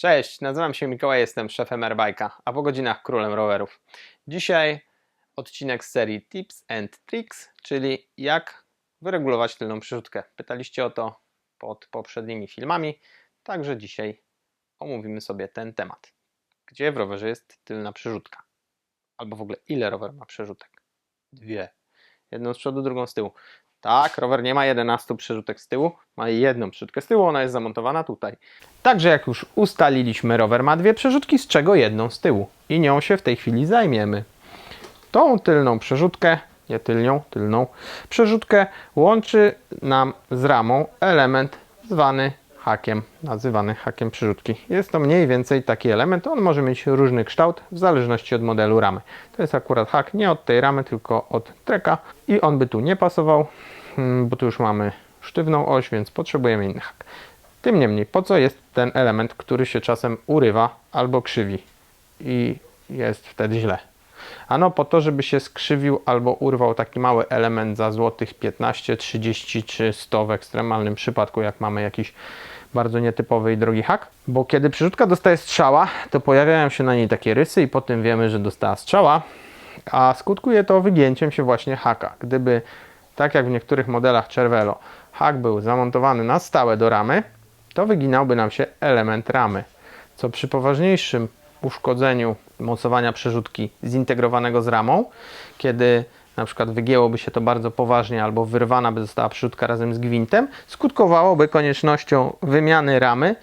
Cześć, nazywam się Mikołaj, jestem szefem Airbike'a, a po godzinach królem rowerów. Dzisiaj odcinek z serii Tips and Tricks, czyli jak wyregulować tylną przyrzutkę. Pytaliście o to pod poprzednimi filmami, także dzisiaj omówimy sobie ten temat. Gdzie w rowerze jest tylna przyrzutka? Albo w ogóle ile rower ma przerzutek? Dwie. Jedną z przodu, drugą z tyłu. Tak, rower nie ma 11 przerzutek z tyłu, ma jedną przyrzutkę z tyłu, ona jest zamontowana tutaj. Także jak już ustaliliśmy, rower ma dwie przerzutki, z czego jedną z tyłu. I nią się w tej chwili zajmiemy. Tą tylną przerzutkę, nie tylnią, tylną przerzutkę łączy nam z ramą element zwany hakiem, nazywany hakiem przerzutki. Jest to mniej więcej taki element, on może mieć różny kształt w zależności od modelu ramy. To jest akurat hak nie od tej ramy, tylko od treka i on by tu nie pasował, mm, bo tu już mamy sztywną oś, więc potrzebujemy inny hak. Tym niemniej, po co jest ten element, który się czasem urywa albo krzywi i jest wtedy źle? Ano po to, żeby się skrzywił albo urwał taki mały element za złotych 15, 30 czy 100 w ekstremalnym przypadku, jak mamy jakiś bardzo nietypowy i drogi hak. Bo kiedy przyrzutka dostaje strzała, to pojawiają się na niej takie rysy i potem wiemy, że dostała strzała, a skutkuje to wygięciem się właśnie haka. Gdyby, tak jak w niektórych modelach Cervelo, hak był zamontowany na stałe do ramy, to wyginałby nam się element ramy, co przy poważniejszym uszkodzeniu mocowania przerzutki zintegrowanego z ramą, kiedy na przykład wygięłoby się to bardzo poważnie albo wyrwana by została przerzutka razem z gwintem, skutkowałoby koniecznością wymiany ramy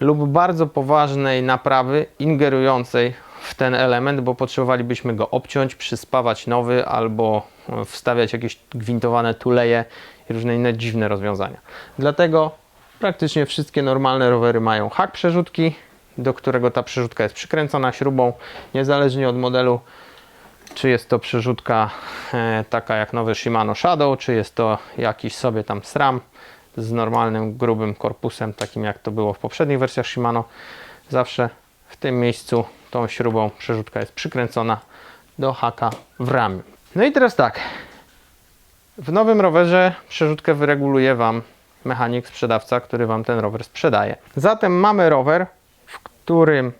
lub bardzo poważnej naprawy ingerującej w ten element, bo potrzebowalibyśmy go obciąć, przyspawać nowy albo e, wstawiać jakieś gwintowane tuleje i różne inne dziwne rozwiązania. Dlatego praktycznie wszystkie normalne rowery mają hak przerzutki, do którego ta przerzutka jest przykręcona śrubą, niezależnie od modelu, czy jest to przerzutka e, taka jak nowy Shimano Shadow, czy jest to jakiś sobie tam SRAM z normalnym, grubym korpusem, takim jak to było w poprzednich wersjach Shimano. Zawsze w tym miejscu tą śrubą przerzutka jest przykręcona do haka w ramię. No i teraz tak, w nowym rowerze przerzutkę wyreguluje Wam mechanik, sprzedawca, który Wam ten rower sprzedaje. Zatem mamy rower, w którym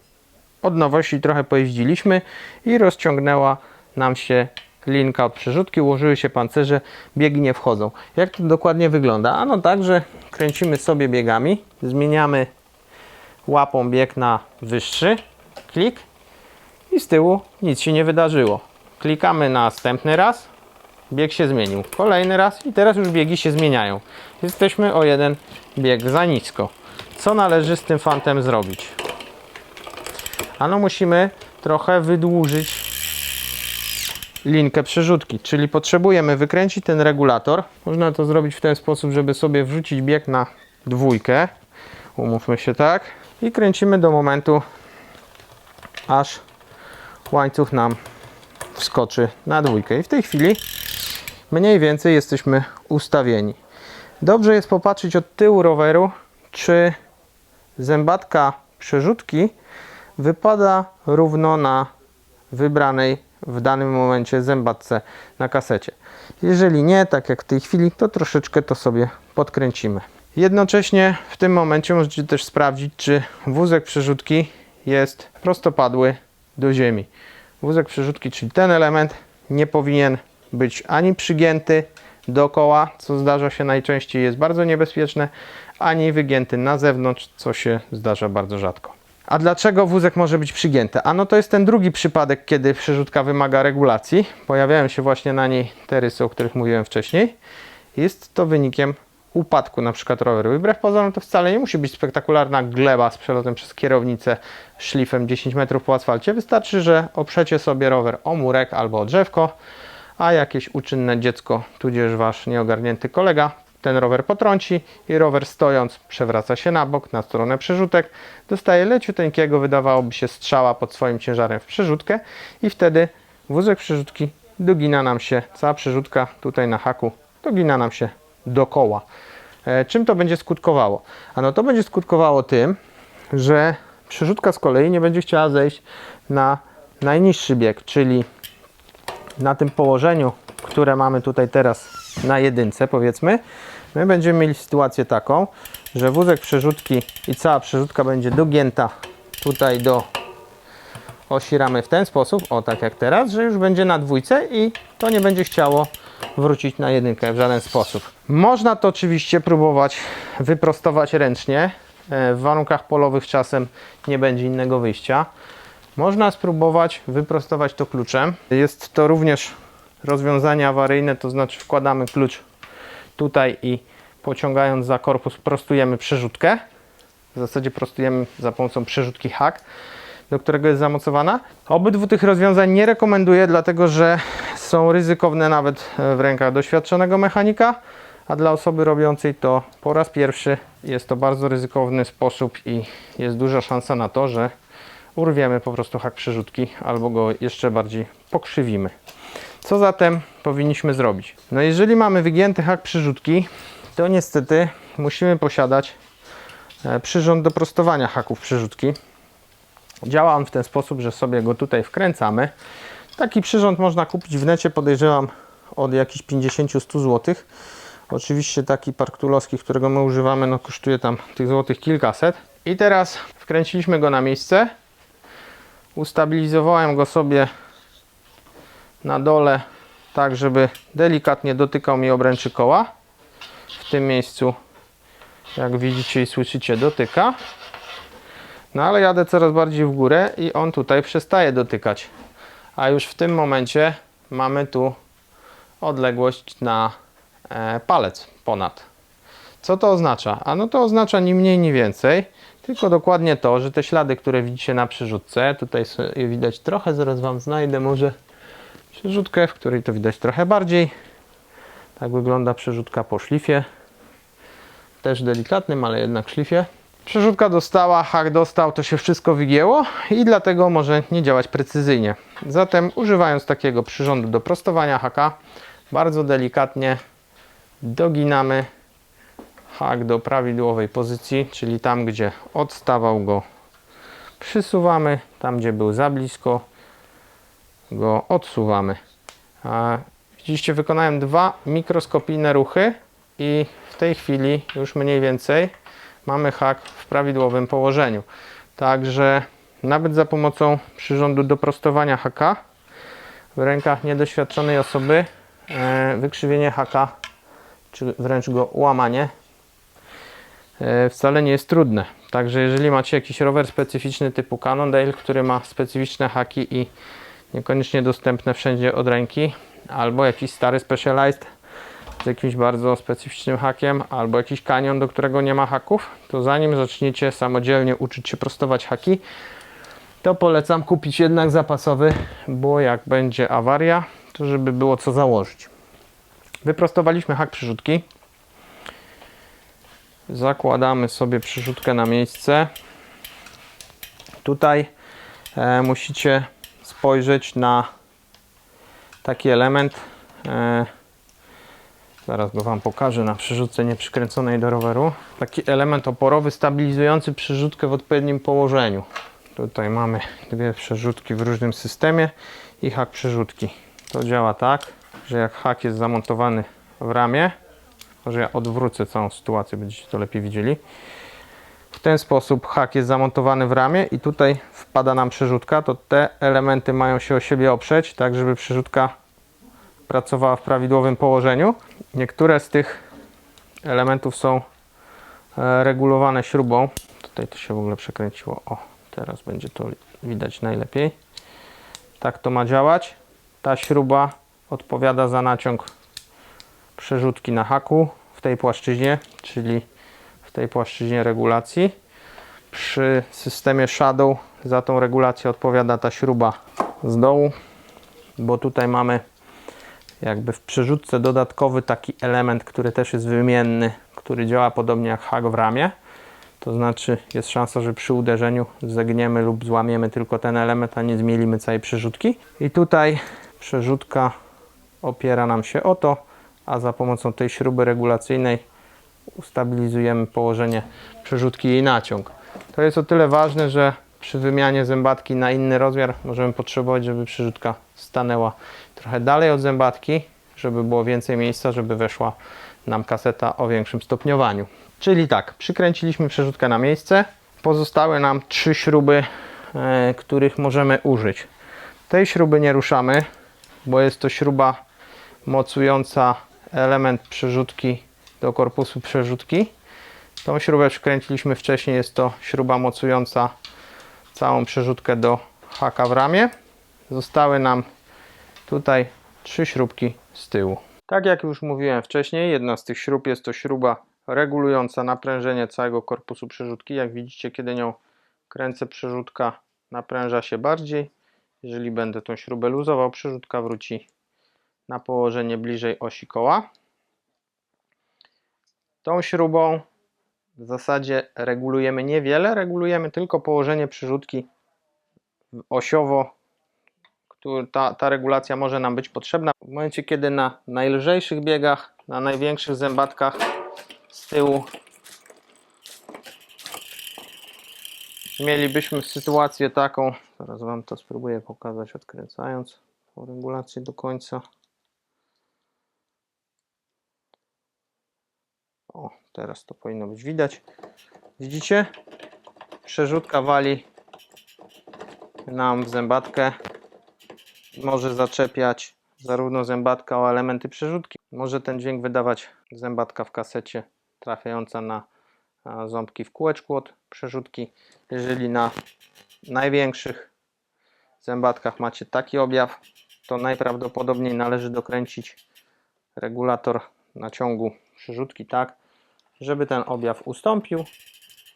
od nowości trochę pojeździliśmy i rozciągnęła nam się linka od przerzutki, ułożyły się pancerze, biegi nie wchodzą. Jak to dokładnie wygląda? Ano tak, że kręcimy sobie biegami, zmieniamy łapą bieg na wyższy, klik i z tyłu nic się nie wydarzyło. Klikamy następny raz, bieg się zmienił. Kolejny raz i teraz już biegi się zmieniają. Jesteśmy o jeden bieg za nisko. Co należy z tym fantem zrobić? Ano musimy trochę wydłużyć linkę przerzutki, czyli potrzebujemy wykręcić ten regulator. Można to zrobić w ten sposób, żeby sobie wrzucić bieg na dwójkę. Umówmy się tak. I kręcimy do momentu, aż łańcuch nam wskoczy na dwójkę. I w tej chwili mniej więcej jesteśmy ustawieni. Dobrze jest popatrzeć od tyłu roweru, czy zębatka przerzutki wypada równo na wybranej w danym momencie zębatce na kasecie. Jeżeli nie, tak jak w tej chwili, to troszeczkę to sobie podkręcimy. Jednocześnie w tym momencie możecie też sprawdzić, czy wózek przerzutki jest prostopadły do ziemi. Wózek przerzutki, czyli ten element, nie powinien być ani przygięty dookoła, co zdarza się najczęściej, jest bardzo niebezpieczne, ani wygięty na zewnątrz, co się zdarza bardzo rzadko. A dlaczego wózek może być przygięty? Ano to jest ten drugi przypadek, kiedy przerzutka wymaga regulacji. Pojawiają się właśnie na niej te rysy, o których mówiłem wcześniej. Jest to wynikiem upadku na przykład roweru. I wbrew pozorom to wcale nie musi być spektakularna gleba z przelotem przez kierownicę szlifem 10 metrów po asfalcie. Wystarczy, że oprzecie sobie rower o murek albo o drzewko, a jakieś uczynne dziecko, tudzież wasz nieogarnięty kolega ten rower potrąci i rower stojąc przewraca się na bok, na stronę przerzutek, dostaje leciuteńkiego, wydawałoby się strzała pod swoim ciężarem w przerzutkę i wtedy wózek przerzutki dogina nam się, cała przerzutka tutaj na haku dogina nam się do koła. E, czym to będzie skutkowało? Ano to będzie skutkowało tym, że przerzutka z kolei nie będzie chciała zejść na najniższy bieg, czyli na tym położeniu, które mamy tutaj teraz na jedynce, powiedzmy, My będziemy mieli sytuację taką, że wózek przerzutki i cała przerzutka będzie dogięta tutaj do osi ramy w ten sposób, o tak jak teraz, że już będzie na dwójce i to nie będzie chciało wrócić na jedynkę w żaden sposób. Można to oczywiście próbować wyprostować ręcznie. E, W warunkach polowych czasem nie będzie innego wyjścia. Można spróbować wyprostować to kluczem. Jest to również rozwiązanie awaryjne, to znaczy wkładamy klucz tutaj i pociągając za korpus prostujemy przerzutkę. W zasadzie prostujemy za pomocą przerzutki hak, do którego jest zamocowana. Obydwu tych rozwiązań nie rekomenduję, dlatego że są ryzykowne nawet w rękach doświadczonego mechanika, a dla osoby robiącej to po raz pierwszy jest to bardzo ryzykowny sposób i jest duża szansa na to, że urwiemy po prostu hak przerzutki albo go jeszcze bardziej pokrzywimy. Co zatem powinniśmy zrobić? No jeżeli mamy wygięty hak przyrzutki, to niestety musimy posiadać e, przyrząd do prostowania haków przyrzutki. Działa on w ten sposób, że sobie go tutaj wkręcamy. Taki przyrząd można kupić w necie, podejrzewam od jakichś 50-100 zł. Oczywiście taki parktulowski, którego my używamy, no kosztuje tam tych złotych kilkaset. I teraz wkręciliśmy go na miejsce. Ustabilizowałem go sobie na dole, tak żeby delikatnie dotykał mi obręczy koła. W tym miejscu, jak widzicie i słyszycie, dotyka. No ale jadę coraz bardziej w górę i on tutaj przestaje dotykać. A już w tym momencie mamy tu odległość na e, palec ponad. Co to oznacza? A no to oznacza ni mniej, ni więcej, tylko dokładnie to, że te ślady, które widzicie na przyrzutce, tutaj widać trochę, zaraz Wam znajdę może przerzutkę, w której to widać trochę bardziej. Tak wygląda przerzutka po szlifie. Też delikatnym, ale jednak szlifie. Przerzutka dostała, hak dostał, to się wszystko wygięło i dlatego może nie działać precyzyjnie. Zatem używając takiego przyrządu do prostowania haka, bardzo delikatnie doginamy hak do prawidłowej pozycji, czyli tam gdzie odstawał go przysuwamy, tam gdzie był za blisko go odsuwamy. A widzicie, wykonałem dwa mikroskopijne ruchy i w tej chwili już mniej więcej mamy hak w prawidłowym położeniu. Także nawet za pomocą przyrządu do prostowania haka w rękach niedoświadczonej osoby e, wykrzywienie haka, czy wręcz go łamanie e, wcale nie jest trudne. Także jeżeli macie jakiś rower specyficzny typu Cannondale, który ma specyficzne haki i niekoniecznie dostępne wszędzie od ręki, albo jakiś stary Specialized z jakimś bardzo specyficznym hakiem, albo jakiś kanion, do którego nie ma haków, to zanim zaczniecie samodzielnie uczyć się prostować haki, to polecam kupić jednak zapasowy, bo jak będzie awaria, to żeby było co założyć. Wyprostowaliśmy hak przyrzutki. Zakładamy sobie przyrzutkę na miejsce. Tutaj e, musicie spojrzeć na taki element. E, zaraz go Wam pokażę na przyrzutce nieprzykręconej do roweru. Taki element oporowy stabilizujący przyrzutkę w odpowiednim położeniu. Tutaj mamy dwie przerzutki w różnym systemie i hak przyrzutki. To działa tak, że jak hak jest zamontowany w ramię, może ja odwrócę całą sytuację, będziecie to lepiej widzieli. Ten sposób hak jest zamontowany w ramię i tutaj wpada nam przerzutka, to te elementy mają się o siebie oprzeć, tak żeby przerzutka pracowała w prawidłowym położeniu. Niektóre z tych elementów są e, regulowane śrubą. Tutaj to się w ogóle przekręciło. O, teraz będzie to widać najlepiej. Tak to ma działać. Ta śruba odpowiada za naciąg przerzutki na haku w tej płaszczyźnie, czyli tej płaszczyźnie regulacji. Przy systemie Shadow za tą regulację odpowiada ta śruba z dołu, bo tutaj mamy jakby w przerzutce dodatkowy taki element, który też jest wymienny, który działa podobnie jak hak w ramię. To znaczy jest szansa, że przy uderzeniu zegniemy lub złamiemy tylko ten element, a nie zmielimy całej przerzutki. I tutaj przerzutka opiera nam się o to, a za pomocą tej śruby regulacyjnej ustabilizujemy położenie przerzutki i naciąg. To jest o tyle ważne, że przy wymianie zębatki na inny rozmiar możemy potrzebować, żeby przerzutka stanęła trochę dalej od zębatki, żeby było więcej miejsca, żeby weszła nam kaseta o większym stopniowaniu. Czyli tak, przykręciliśmy przerzutkę na miejsce. Pozostały nam trzy śruby, e, których możemy użyć. Tej śruby nie ruszamy, bo jest to śruba mocująca element przerzutki do korpusu przerzutki. Tą śrubę przykręciliśmy wcześniej, jest to śruba mocująca całą przerzutkę do haka w ramię. Zostały nam tutaj trzy śrubki z tyłu. Tak jak już mówiłem wcześniej, jedna z tych śrub jest to śruba regulująca naprężenie całego korpusu przerzutki. Jak widzicie, kiedy nią kręcę, przerzutka napręża się bardziej. Jeżeli będę tą śrubę luzował, przerzutka wróci na położenie bliżej osi koła. Tą śrubą w zasadzie regulujemy niewiele, regulujemy tylko położenie przyrzutki osiowo. Ta, ta regulacja może nam być potrzebna w momencie, kiedy na najlżejszych biegach, na największych zębatkach z tyłu mielibyśmy sytuację taką, teraz Wam to spróbuję pokazać odkręcając tą regulację do końca. O, teraz to powinno być widać. Widzicie? Przerzutka wali nam w zębatkę. Może zaczepiać zarówno zębatka o elementy przerzutki. Może ten dźwięk wydawać zębatka w kasecie trafiająca na ząbki w kółeczku od przerzutki. Jeżeli na największych zębatkach macie taki objaw, to najprawdopodobniej należy dokręcić regulator naciągu przerzutki tak, żeby ten objaw ustąpił.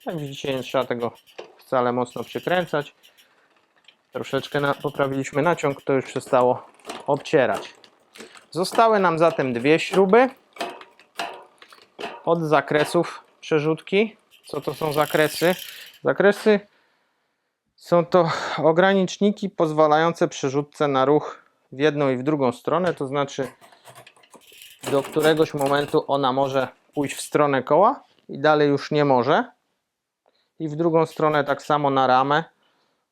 Jak widzicie, nie trzeba tego wcale mocno przykręcać. Troszeczkę na, poprawiliśmy naciąg, to już przestało obcierać. Zostały nam zatem dwie śruby od zakresów przerzutki. Co to są zakresy? Zakresy są to ograniczniki pozwalające przerzutce na ruch w jedną i w drugą stronę, to znaczy do któregoś momentu ona może pójść w stronę koła i dalej już nie może. I w drugą stronę tak samo na ramę.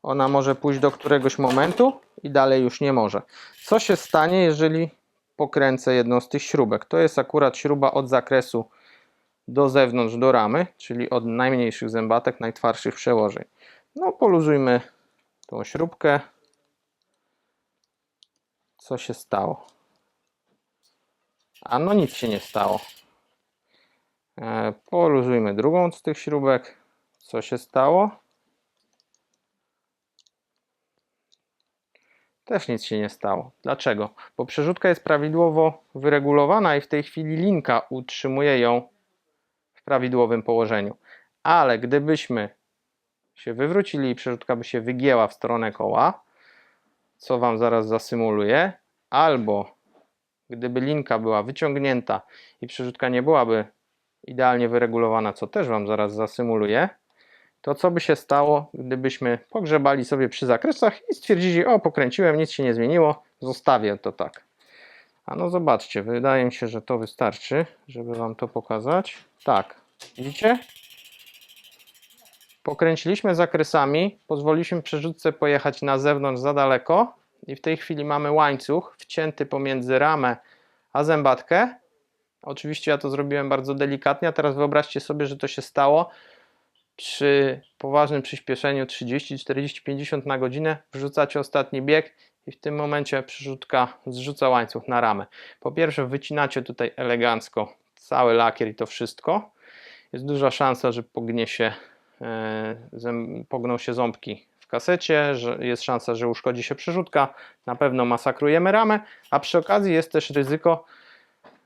Ona może pójść do któregoś momentu i dalej już nie może. Co się stanie, jeżeli pokręcę jedną z tych śrubek? To jest akurat śruba od zakresu do zewnątrz, do ramy, czyli od najmniejszych zębatek, najtwardszych przełożeń. No, poluzujmy tą śrubkę. Co się stało? A no nic się nie stało. E, Poluzujmy drugą z tych śrubek. Co się stało? Też nic się nie stało. Dlaczego? Bo przerzutka jest prawidłowo wyregulowana i w tej chwili linka utrzymuje ją w prawidłowym położeniu. Ale gdybyśmy się wywrócili i przerzutka by się wygięła w stronę koła, co Wam zaraz zasymuluję, albo gdyby linka była wyciągnięta i przerzutka nie byłaby idealnie wyregulowana, co też Wam zaraz zasymuluję, to co by się stało, gdybyśmy pogrzebali sobie przy zakresach i stwierdzili, o pokręciłem, nic się nie zmieniło, zostawię to tak. A no zobaczcie, wydaje mi się, że to wystarczy, żeby Wam to pokazać. Tak, widzicie? Pokręciliśmy zakresami, pozwoliliśmy przerzutce pojechać na zewnątrz za daleko i w tej chwili mamy łańcuch wcięty pomiędzy ramę a zębatkę. Oczywiście ja to zrobiłem bardzo delikatnie, a teraz wyobraźcie sobie, że to się stało przy poważnym przyspieszeniu 30, 40, 50 na godzinę. Wrzucacie ostatni bieg i w tym momencie przerzutka zrzuca łańcuch na ramę. Po pierwsze wycinacie tutaj elegancko cały lakier i to wszystko. Jest duża szansa, że pognie się, e, pogną się ząbki w kasecie, że jest szansa, że uszkodzi się przerzutka. Na pewno masakrujemy ramę, a przy okazji jest też ryzyko,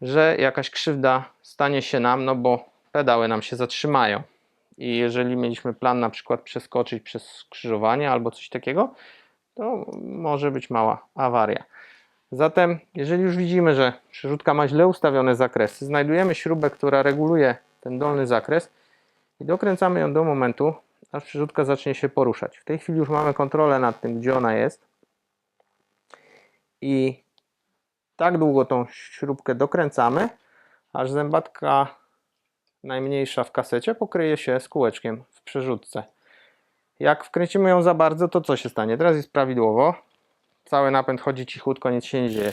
że jakaś krzywda stanie się nam, no bo pedały nam się zatrzymają. I jeżeli mieliśmy plan na przykład przeskoczyć przez skrzyżowanie albo coś takiego, to może być mała awaria. Zatem, jeżeli już widzimy, że przerzutka ma źle ustawione zakresy, znajdujemy śrubę, która reguluje ten dolny zakres i dokręcamy ją do momentu, aż przerzutka zacznie się poruszać. W tej chwili już mamy kontrolę nad tym, gdzie ona jest. I tak długo tą śrubkę dokręcamy, aż zębatka najmniejsza w kasecie pokryje się z kółeczkiem w przerzutce. Jak wkręcimy ją za bardzo, to co się stanie? Teraz jest prawidłowo. Cały napęd chodzi cichutko, nic się nie dzieje.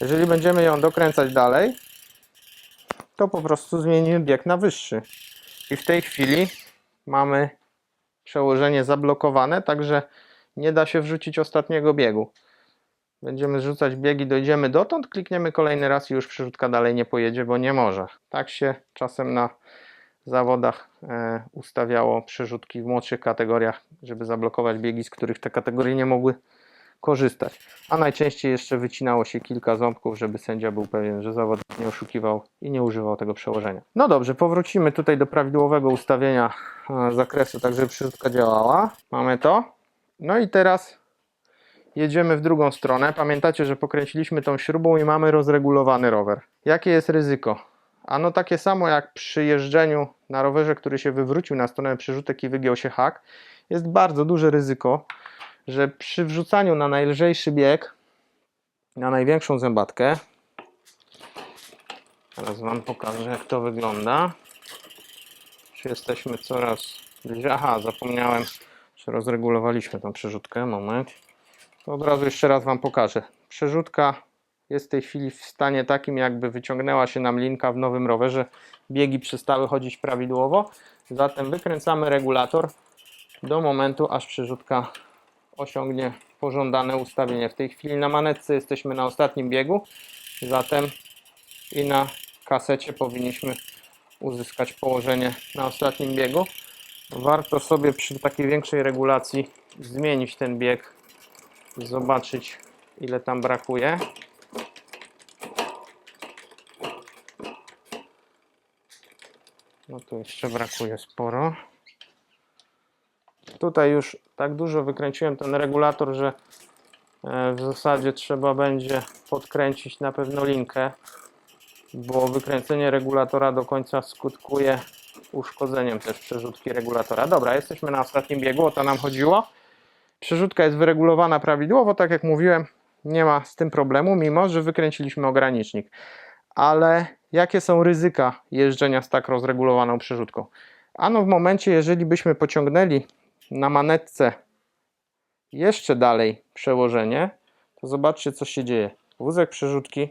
Jeżeli będziemy ją dokręcać dalej, to po prostu zmienimy bieg na wyższy. I w tej chwili mamy przełożenie zablokowane, także nie da się wrzucić ostatniego biegu. Będziemy zrzucać biegi, dojdziemy dotąd, klikniemy kolejny raz i już przerzutka dalej nie pojedzie, bo nie może. Tak się czasem na zawodach e, ustawiało przerzutki w młodszych kategoriach, żeby zablokować biegi, z których te kategorie nie mogły korzystać. A najczęściej jeszcze wycinało się kilka ząbków, żeby sędzia był pewien, że zawodnik nie oszukiwał i nie używał tego przełożenia. No dobrze, powrócimy tutaj do prawidłowego ustawienia e, zakresu, tak żeby przerzutka działała. Mamy to. No i teraz jedziemy w drugą stronę. Pamiętacie, że pokręciliśmy tą śrubą i mamy rozregulowany rower. Jakie jest ryzyko? Ano takie samo jak przy jeżdżeniu na rowerze, który się wywrócił na stronę przerzutek i wygiął się hak. Jest bardzo duże ryzyko, że przy wrzucaniu na najlżejszy bieg, na największą zębatkę, teraz Wam pokażę jak to wygląda. Czy jesteśmy coraz bliżej? Aha, zapomniałem, że rozregulowaliśmy tą przerzutkę. Moment. To od razu jeszcze raz Wam pokażę. Przerzutka jest w tej chwili w stanie takim, jakby wyciągnęła się nam linka w nowym rowerze. Biegi przestały chodzić prawidłowo. Zatem wykręcamy regulator do momentu, aż przerzutka osiągnie pożądane ustawienie. W tej chwili na manetce jesteśmy na ostatnim biegu, zatem i na kasecie powinniśmy uzyskać położenie na ostatnim biegu. Warto sobie przy takiej większej regulacji zmienić ten bieg, zobaczyć ile tam brakuje. No tu jeszcze brakuje sporo. Tutaj już tak dużo wykręciłem ten regulator, że e, w zasadzie trzeba będzie podkręcić na pewno linkę, bo wykręcenie regulatora do końca skutkuje uszkodzeniem też przerzutki regulatora. Dobra, jesteśmy na ostatnim biegu, o to nam chodziło. Przerzutka jest wyregulowana prawidłowo, tak jak mówiłem, nie ma z tym problemu, mimo że wykręciliśmy ogranicznik. Ale jakie są ryzyka jeżdżenia z tak rozregulowaną przerzutką? Ano w momencie, jeżeli byśmy pociągnęli na manetce jeszcze dalej przełożenie, to zobaczcie co się dzieje. Wózek przerzutki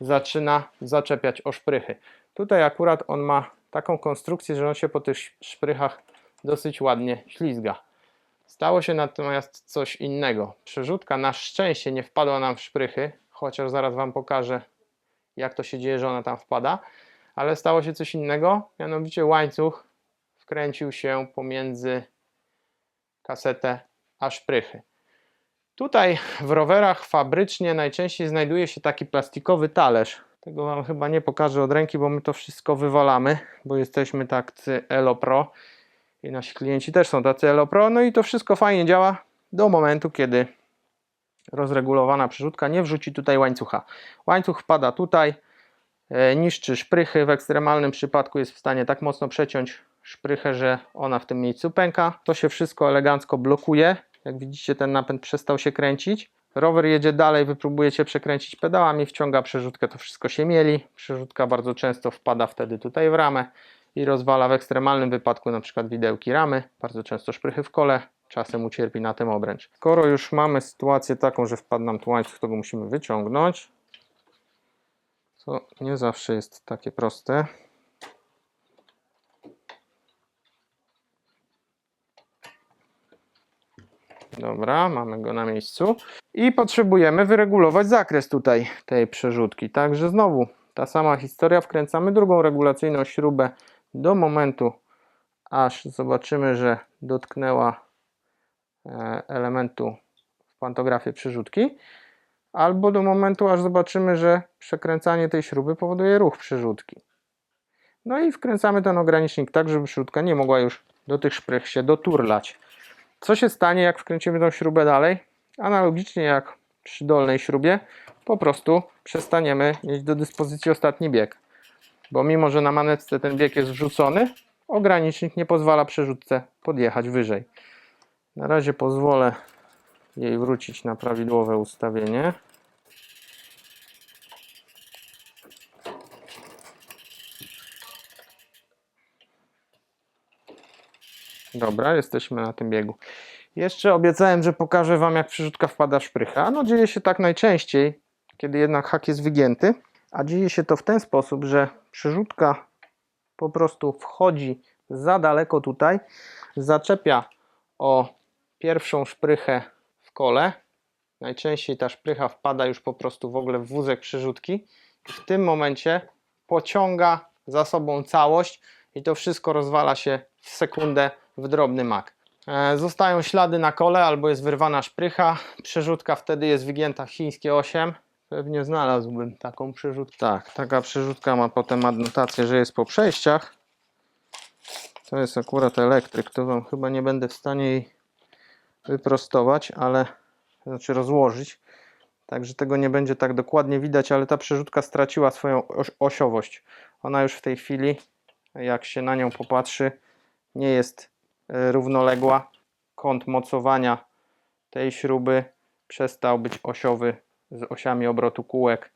zaczyna zaczepiać o szprychy. Tutaj akurat on ma taką konstrukcję, że on się po tych szprychach dosyć ładnie ślizga. Stało się natomiast coś innego. Przerzutka na szczęście nie wpadła nam w szprychy, chociaż zaraz Wam pokażę jak to się dzieje, że ona tam wpada, ale stało się coś innego, mianowicie łańcuch wkręcił się pomiędzy kasetę a szprychy. Tutaj w rowerach fabrycznie najczęściej znajduje się taki plastikowy talerz. Tego Wam chyba nie pokażę od ręki, bo my to wszystko wywalamy, bo jesteśmy tacy Elo Pro i nasi klienci też są tacy Elo Pro. No i to wszystko fajnie działa do momentu, kiedy rozregulowana przerzutka nie wrzuci tutaj łańcucha. Łańcuch wpada tutaj, e, niszczy szprychy. W ekstremalnym przypadku jest w stanie tak mocno przeciąć szprychę, że ona w tym miejscu pęka. To się wszystko elegancko blokuje. Jak widzicie, ten napęd przestał się kręcić. Rower jedzie dalej, wy próbujecie przekręcić pedałami, wciąga przerzutkę, to wszystko się mieli. Przerzutka bardzo często wpada wtedy tutaj w ramę i rozwala w ekstremalnym wypadku przykład widełki ramy, bardzo często szprychy w kole, czasem ucierpi na tym obręcz. Skoro już mamy sytuację taką, że wpadł nam tu łańcuch, to go musimy wyciągnąć, co nie zawsze jest takie proste. Dobra, mamy go na miejscu. I potrzebujemy wyregulować zakres tutaj tej przerzutki. Także znowu ta sama historia. Wkręcamy drugą regulacyjną śrubę do momentu, aż zobaczymy, że dotknęła e, elementu w pantografie przerzutki. Albo do momentu, aż zobaczymy, że przekręcanie tej śruby powoduje ruch przerzutki. No i wkręcamy ten ogranicznik tak, żeby przerzutka nie mogła już do tych szprych się doturlać. Co się stanie, jak wkręcimy tą śrubę dalej? Analogicznie jak przy dolnej śrubie, po prostu przestaniemy mieć do dyspozycji ostatni bieg. Bo mimo, że na manetce ten bieg jest wrzucony, ogranicznik nie pozwala przerzutce podjechać wyżej. Na razie pozwolę jej wrócić na prawidłowe ustawienie. Dobra, jesteśmy na tym biegu. Jeszcze obiecałem, że pokażę Wam, jak przerzutka wpada w szprychę. No dzieje się tak najczęściej, kiedy jednak hak jest wygięty. A dzieje się to w ten sposób, że przerzutka po prostu wchodzi za daleko tutaj, zaczepia o pierwszą szprychę w kole. Najczęściej ta szprycha wpada już po prostu w ogóle w wózek przerzutki. W tym momencie pociąga za sobą całość i to wszystko rozwala się w sekundę w drobny mak. E, Zostają ślady na kole albo jest wyrwana szprycha. Przerzutka wtedy jest wygięta w chińskie 8. Pewnie znalazłbym taką przerzutkę. Tak, taka przerzutka ma potem adnotację, że jest po przejściach. To jest akurat elektryk, to Wam chyba nie będę w stanie jej wyprostować, ale znaczy rozłożyć. Także tego nie będzie tak dokładnie widać, ale ta przerzutka straciła swoją oś- osiowość. Ona już w tej chwili, jak się na nią popatrzy, nie jest e, równoległa. Kąt mocowania tej śruby przestał być osiowy z osiami obrotu kółek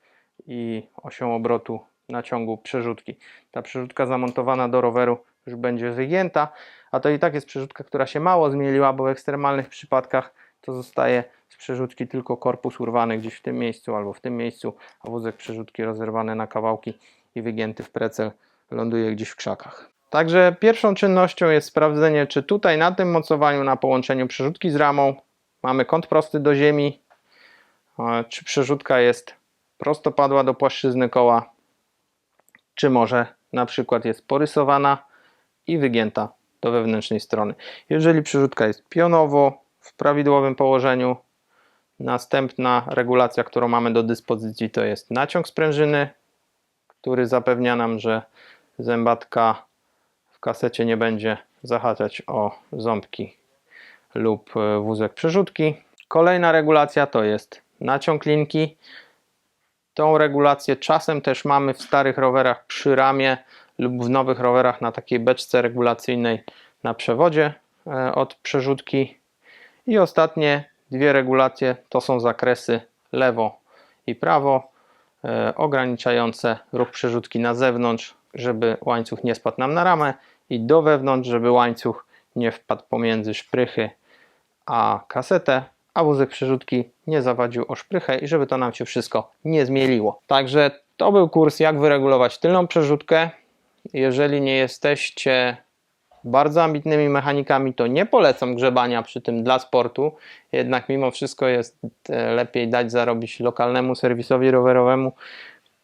i osią obrotu naciągu przerzutki. Ta przerzutka zamontowana do roweru już będzie wygięta, a to i tak jest przerzutka, która się mało zmieniła, bo w ekstremalnych przypadkach to zostaje z przerzutki tylko korpus urwany gdzieś w tym miejscu albo w tym miejscu, a wózek przerzutki rozerwany na kawałki i wygięty w precel ląduje gdzieś w krzakach. Także pierwszą czynnością jest sprawdzenie, czy tutaj na tym mocowaniu, na połączeniu przerzutki z ramą mamy kąt prosty do ziemi, czy przerzutka jest prostopadła do płaszczyzny koła, czy może na przykład jest porysowana i wygięta do wewnętrznej strony. Jeżeli przerzutka jest pionowo w prawidłowym położeniu, następna regulacja, którą mamy do dyspozycji, to jest naciąg sprężyny, który zapewnia nam, że zębatka w kasecie nie będzie zahaczać o ząbki lub e, wózek przerzutki. Kolejna regulacja to jest naciąg linki. Tą regulację czasem też mamy w starych rowerach przy ramie lub w nowych rowerach na takiej beczce regulacyjnej na przewodzie e, od przerzutki. I ostatnie dwie regulacje to są zakresy lewo i prawo, e, ograniczające ruch przerzutki na zewnątrz, żeby łańcuch nie spadł nam na ramę i do wewnątrz, żeby łańcuch nie wpadł pomiędzy szprychy a kasetę, a wózek przerzutki nie zawadził o szprychę i żeby to nam się wszystko nie zmieliło. Także to był kurs jak wyregulować tylną przerzutkę. Jeżeli nie jesteście bardzo ambitnymi mechanikami, to nie polecam grzebania przy tym dla sportu. Jednak mimo wszystko jest e, lepiej dać zarobić lokalnemu serwisowi rowerowemu,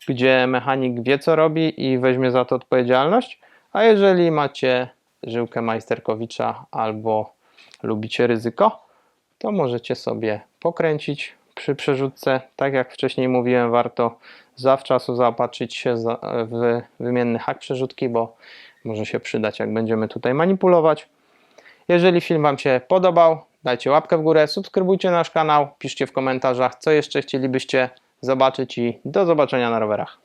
gdzie mechanik wie co robi i weźmie za to odpowiedzialność. A jeżeli macie żyłkę majsterkowicza albo lubicie ryzyko, to możecie sobie pokręcić przy przerzutce. Tak jak wcześniej mówiłem, warto zawczasu zaopatrzyć się w wymienny hak przerzutki, bo może się przydać, jak będziemy tutaj manipulować. Jeżeli film Wam się podobał, dajcie łapkę w górę, subskrybujcie nasz kanał, piszcie w komentarzach, co jeszcze chcielibyście zobaczyć i do zobaczenia na rowerach.